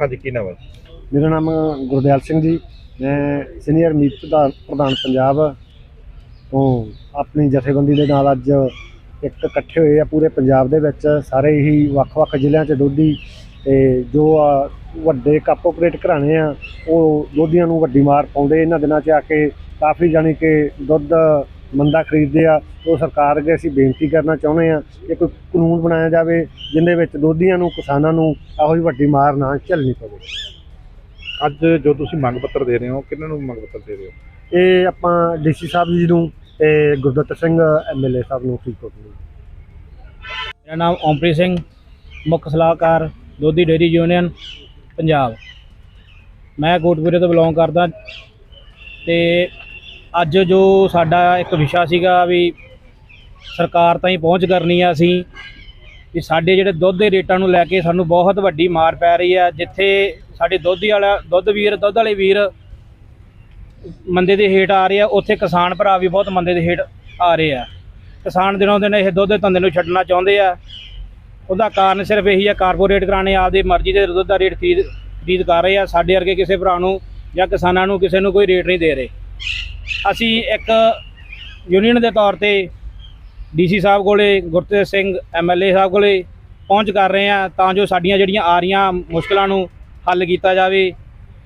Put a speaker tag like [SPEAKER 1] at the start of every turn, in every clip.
[SPEAKER 1] ਹਾਂਜੀ ਕੀ ਨਾਮ ਹੈ
[SPEAKER 2] ਮੇਰਾ ਨਾਮ ਗੁਰਦਿਆਲ ਸਿੰਘ ਜੀ। ਮੈਂ ਸੀਨੀਅਰ ਮੀਤ ਪ੍ਰਧਾਨ ਪ੍ਰਧਾਨ ਪੰਜਾਬ ਤੋਂ ਆਪਣੀ ਜਥੇਬੰਦੀ ਦੇ ਨਾਲ ਅੱਜ ਇੱਕ ਇਕੱਠੇ ਹੋਏ ਆ ਪੂਰੇ ਪੰਜਾਬ ਦੇ ਵਿੱਚ। ਸਾਰੇ ਹੀ ਵੱਖ-ਵੱਖ ਜ਼ਿਲ੍ਹਿਆਂ 'ਚ ਦੁੱਧੀ ਤੇ ਜੋ ਵੱਡੇ ਕਾਪੋਰੇਟ ਘਰਾਣੇ ਆ, ਉਹ ਦੋਧੀਆਂ ਨੂੰ ਵੱਡੀ ਮਾਰ ਪਾਉਂਦੇ। ਇਹਨਾਂ ਦਿਨਾਂ 'ਚ ਆ ਕੇ ਕਾਫੀ ਜਾਣੀ ਕਿ ਦੁੱਧ ਮੰਦਾ ਖਰੀਦਦੇ ਆ। ਉਹ ਸਰਕਾਰ ਅੱਗੇ ਅਸੀਂ ਬੇਨਤੀ ਕਰਨਾ ਚਾਹੁੰਦੇ ਆ ਕਿ ਕੋਈ ਕਾਨੂੰਨ ਬਣਾਇਆ ਜਾਵੇ, ਜਿੰਦੇ ਵਿੱਚ ਦੋਧੀਆਂ ਨੂੰ, ਕਿਸਾਨਾਂ ਨੂੰ ਇਹੋ ਜਿਹੀ ਵੱਡੀ ਮਾਰ ਨਾ ਝੱਲਣੀ ਪਵੇ।
[SPEAKER 1] ਅੱਜ ਜੋ ਤੁਸੀਂ ਮੰਗ ਪੱਤਰ ਦੇ ਰਹੇ ਹੋ ਕਿਹਨਾਂ ਨੂੰ ਮੰਗ ਪੱਤਰ ਦੇ ਰਹੇ ਹੋ?
[SPEAKER 2] ਇਹ ਆਪਾਂ ਡੀਸੀ ਸਾਹਿਬ ਜੀ ਨੂੰ ਤੇ ਗੁਰਦੱਤ ਸਿੰਘ ਐਮਐਲਏ ਸਾਹਿਬ ਨੂੰ ਫਰੀਦਕੋਟ ਨੂੰ
[SPEAKER 3] ਮੇਰਾ ਨਾਮ ਓਮਪ੍ਰੀਤ ਸਿੰਘ ਮੁੱਖ ਸਲਾਹਕਾਰ ਦੋਧੀ ਡੇਅਰੀ ਯੂਨੀਅਨ ਪੰਜਾਬ। ਮੈਂ ਕੋਟਪੁਰੇ ਤੋਂ ਬਿਲੋਂਗ ਕਰਦਾ ਤੇ ਅੱਜ ਜੋ ਸਾਡਾ ਇੱਕ ਵਿਸ਼ਾ ਸੀਗਾ ਵੀ ਸਰਕਾਰ ਤਾਈਂ ਪਹੁੰਚ ਕਰਨੀ ਆ ਅਸੀਂ ਵੀ ਸਾਡੇ ਜਿਹੜੇ ਦੁੱਧ ਦੇ ਰੇਟਾਂ ਨੂੰ ਲੈ ਕੇ ਸਾਨੂੰ ਬਹੁਤ ਵੱਡੀ ਮਾਰ ਪੈ ਰਹੀ ਆ ਜਿੱਥੇ ਸਾਡੇ ਦੁੱਧ ਵਾਲਾ, ਦੁੱਧ ਵੀਰ, ਦੁੱਧ ਵਾਲੇ ਵੀਰ ਮੰਦੇ ਦੇ ਹੇਠ ਆ ਰਹੇ ਆ। ਉੱਥੇ ਕਿਸਾਨ ਭਰਾ ਵੀ ਬਹੁਤ ਮੰਦੇ ਦੇ ਹੇਠ ਆ ਰਹੇ ਆ। ਕਿਸਾਨ ਦਿਨੋਂ ਦਿਨ ਇਹ ਦੁੱਧ ਦੇ ਧੰਦੇ ਨੂੰ ਛੱਡਣਾ ਚਾਹੁੰਦੇ ਆ। ਉਹਦਾ ਕਾਰਨ ਸਿਰਫ ਇਹੀ ਆ, ਕਾਰਪੋਰੇਟ ਕਰਾਣੇ ਆਪਦੀ ਮਰਜ਼ੀ ਦੇ ਦੁੱਧ ਦਾ ਰੇਟ ਖਰੀਦ ਖਰੀਦ ਕਰ ਰਹੇ ਆ। ਸਾਡੇ ਵਰਗੇ ਕਿਸੇ ਭਰਾ ਨੂੰ ਜਾਂ ਕਿਸਾਨਾਂ ਨੂੰ ਕਿਸੇ ਨੂੰ ਕੋਈ ਰੇਟ ਨਹੀਂ ਦੇ ਰਹੇ। ਅਸੀਂ ਇੱਕ ਯੂਨੀਅਨ ਦੇ ਤੌਰ ਤੇ ਡੀਸੀ ਸਾਹਿਬ ਕੋਲੇ, ਗੁਰਤੇਜ ਸਿੰਘ ਐਮਐਲਏ ਸਾਹਿਬ ਕੋਲੇ ਪਹੁੰਚ ਕਰ ਰਹੇ ਆ। ਤਾਂ ਜੋ ਸਾਡੀਆਂ ਜਿਹੜੀਆਂ ਆ ਰਹੀਆਂ ਮੁਸ਼ਕਲਾਂ ਨੂੰ ਹੱਲ ਕੀਤਾ ਜਾਵੇ।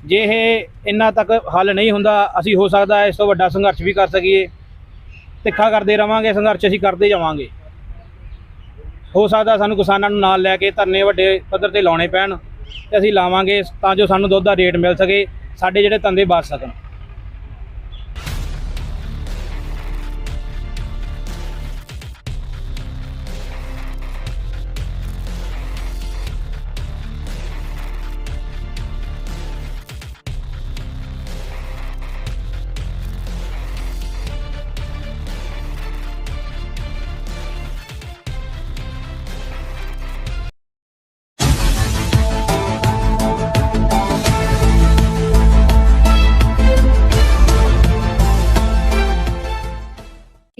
[SPEAKER 3] ਜੇ ਇਹ ਇੰਨਾ ਤੱਕ ਹੱਲ ਨਹੀਂ ਹੁੰਦਾ, ਅਸੀਂ ਹੋ ਸਕਦਾ ਹੈ ਇਸ ਤੋਂ ਵੱਡਾ ਸੰਘਰਸ਼ ਵੀ ਕਰ ਸਕੀਏ। ਤਿੱਖਾ ਕਰਦੇ ਰਵਾਂਗੇ, ਸੰਘਰਸ਼ ਅਸੀਂ ਕਰਦੇ ਜਾਵਾਂਗੇ। ਹੋ ਸਕਦਾ ਸਾਨੂੰ ਕਿਸਾਨਾਂ ਨੂੰ ਨਾਲ ਲੈ ਕੇ ਧਰਨੇ ਵੱਡੇ ਪੱਧਰ ਤੇ ਲਾਉਣੇ ਪੈਣ ਤੇ ਅਸੀਂ ਲਾਵਾਂਗੇ ਤਾਂ ਜੋ ਸਾਨੂੰ ਦੁੱਧ ਦਾ ਰੇਟ ਮਿਲ ਸਕੇ, ਸਾਡੇ ਜਿਹੜੇ ਧੰਦੇ ਬਚ ਸਕਣ।